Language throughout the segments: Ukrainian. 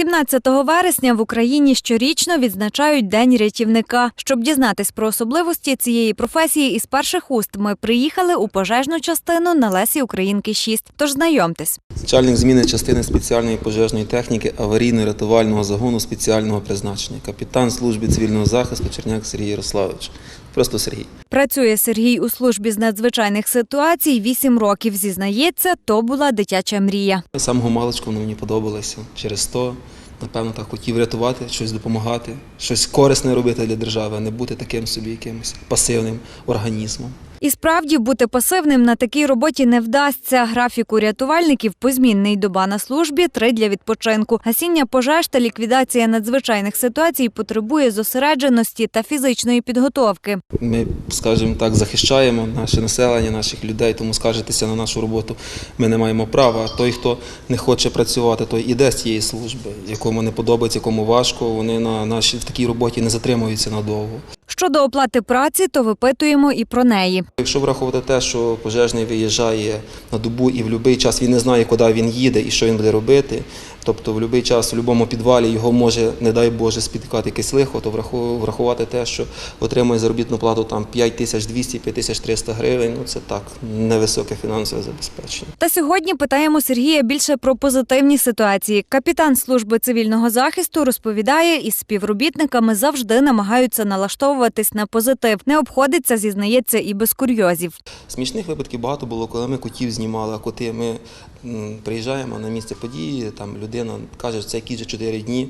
17 вересня в Україні щорічно відзначають День рятівника. Щоб дізнатись про особливості цієї професії із перших уст, ми приїхали у пожежну частину на Лесі Українки 6. Тож знайомтесь. Начальник зміни частини спеціальної пожежної техніки аварійно-рятувального загону спеціального призначення, капітан служби цивільного захисту Черняк Сергій Ярославович. Просто Сергій. Працює Сергій у службі з надзвичайних ситуацій 8 років. Зізнається, то була дитяча мрія. Самого маличку мені подобалося. Через то, напевно, так хотів рятувати, щось допомагати, щось корисне робити для держави, а не бути таким собі якимось пасивним організмом. І справді бути пасивним на такій роботі не вдасться. Графіку рятувальників позмінний доба на службі, три для відпочинку. Гасіння пожеж та ліквідація надзвичайних ситуацій потребує зосередженості та фізичної підготовки. Ми, скажімо так, захищаємо наше населення, наших людей, тому скаржитися на нашу роботу ми не маємо права. Той, хто не хоче працювати, той іде з цієї служби, якому не подобається, якому важко. Вони на нашій в такій роботі не затримуються надовго. Щодо оплати праці, то випитуємо і про неї. Якщо враховувати те, що пожежний виїжджає на добу і в будь-який час він не знає, куди він їде і що він буде робити. Тобто в будь-який час у будь-якому підвалі його може, не дай Боже, спіткати якесь лихо, то врахувати те, що отримує заробітну плату там 5200 5300 гривень, ну це так, невисоке фінансове забезпечення. Та сьогодні питаємо Сергія більше про позитивні ситуації. Капітан служби цивільного захисту розповідає, із співробітниками завжди намагаються налаштовуватись на позитив. Не обходиться, зізнається, і без курйозів. Смішних випадків багато було, коли ми котів знімали, а коти ми приїжджаємо на місце події, там людина каже, що це якісь же 4 дні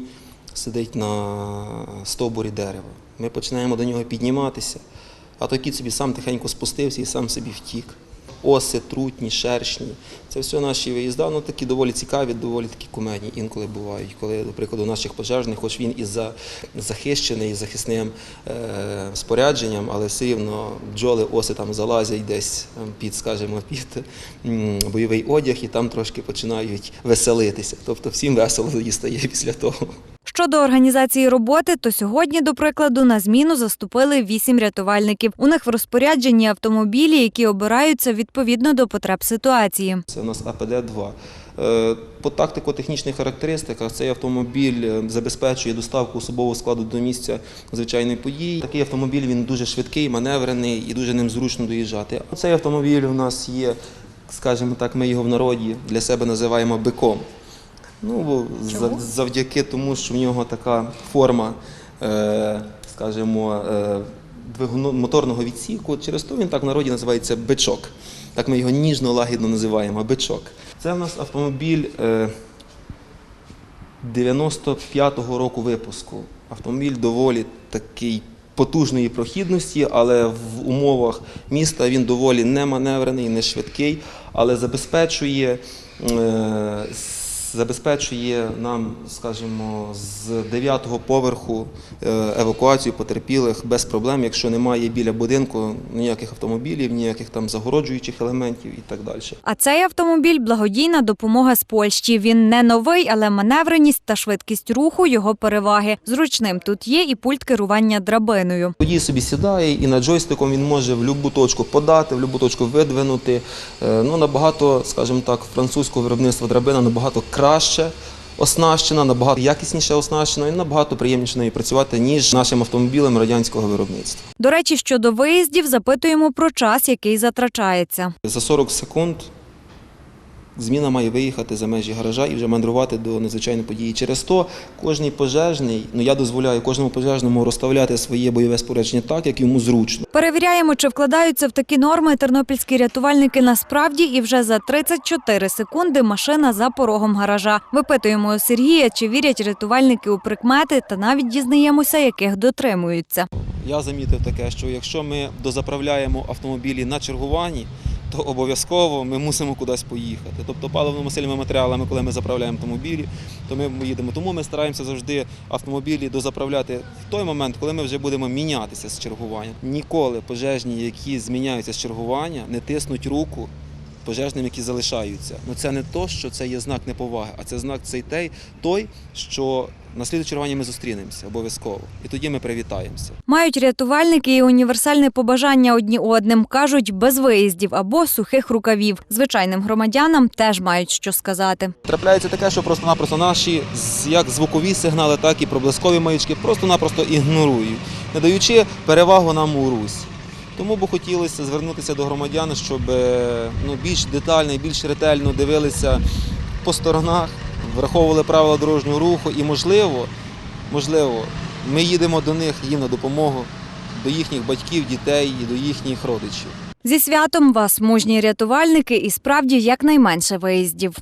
сидить на стовбурі дерева. Ми починаємо до нього підніматися, а той кіт собі сам тихенько спустився і сам собі втік. Оси, трутні, шершні. Це все наші виїзда, ну такі доволі цікаві, доволі такі кумедні інколи бувають. Коли, до прикладу, наших пожежних, хоч він і за, захищений захисним е, спорядженням, але все рівно бджоли, оси там залазять десь ем, під, скажімо, під бойовий одяг і там трошки починають веселитися. Тобто всім весело тоді стає після того. Щодо організації роботи, то сьогодні, до прикладу, на зміну заступили вісім рятувальників. У них в розпорядженні автомобілі, які обираються відповідно до потреб ситуації. Це у нас АПД-2. Е, По тактико-технічних характеристиках цей автомобіль е, забезпечує доставку особового складу до місця звичайної події. Такий автомобіль він дуже швидкий, маневрений і дуже ним зручно доїжджати. Цей автомобіль у нас є, скажімо так, ми його в народі для себе називаємо биком. Ну, за- завдяки тому, що в нього така форма, е, скажімо, е, моторного відсіку, через то він так в народі називається бичок. Так ми його ніжно, лагідно називаємо бичок. Це в нас автомобіль е, 95-го року випуску. Автомобіль доволі такий потужної прохідності, але в умовах міста він доволі не маневрений, не швидкий, але забезпечує. Забезпечує нам, скажімо, з 9-го поверху е, евакуацію потерпілих без проблем, якщо немає біля будинку ніяких автомобілів, ніяких там загороджуючих елементів і так далі. А цей автомобіль благодійна допомога з Польщі. Він не новий, але маневреність та швидкість руху його переваги. Зручним тут є і пульт керування драбиною. Водій собі сідає і над джойстиком він може в будь-яку точку подати, в будь-яку точку видвинути. Е, Ну, набагато, скажімо так, французького виробництва драбина набагато краще оснащена, набагато якісніше оснащена і набагато приємніше нею працювати, ніж нашим автомобілем радянського виробництва. До речі, щодо виїздів, запитуємо про час, який затрачається. За 40 секунд зміна має виїхати за межі гаража і вже мандрувати до надзвичайної події. Через то кожний пожежний, ну я дозволяю кожному пожежному розставляти своє бойове спорядження так, як йому зручно. Перевіряємо, чи вкладаються в такі норми тернопільські рятувальники насправді, і вже за 34 секунди машина за порогом гаража. Випитуємо у Сергія, чи вірять рятувальники у прикмети, та навіть дізнаємося, яких дотримуються. Я замітив таке, що якщо ми дозаправляємо автомобілі на чергуванні, то обов'язково ми мусимо кудись поїхати. Тобто паливно-мастильними матеріалами, коли ми заправляємо автомобілі, то ми їдемо. Тому ми стараємося завжди автомобілі дозаправляти в той момент, коли ми вже будемо мінятися з чергування. Ніколи пожежні, які зміняються з чергування, не тиснуть руку. Пожежним, які залишаються. Ну це не то, що це є знак неповаги, а це знак цей той, той, що на сліду чергування ми зустрінемося обов'язково. І тоді ми привітаємося. Мають рятувальники і універсальне побажання одні одним. кажуть, без виїздів або сухих рукавів. Звичайним громадянам теж мають що сказати. Трапляється таке, що просто-напросто наші як звукові сигнали, так і проблискові маячки просто-напросто ігнорують, не даючи перевагу нам у русі. Тому б хотілося звернутися до громадян, щоб е, ну, більш детально і більш ретельно дивилися по сторонах, враховували правила дорожнього руху і, можливо, можливо, ми їдемо до них їм на допомогу, до їхніх батьків, дітей і до їхніх родичів. Зі святом вас, мужні рятувальники, і справді якнайменше виїздів.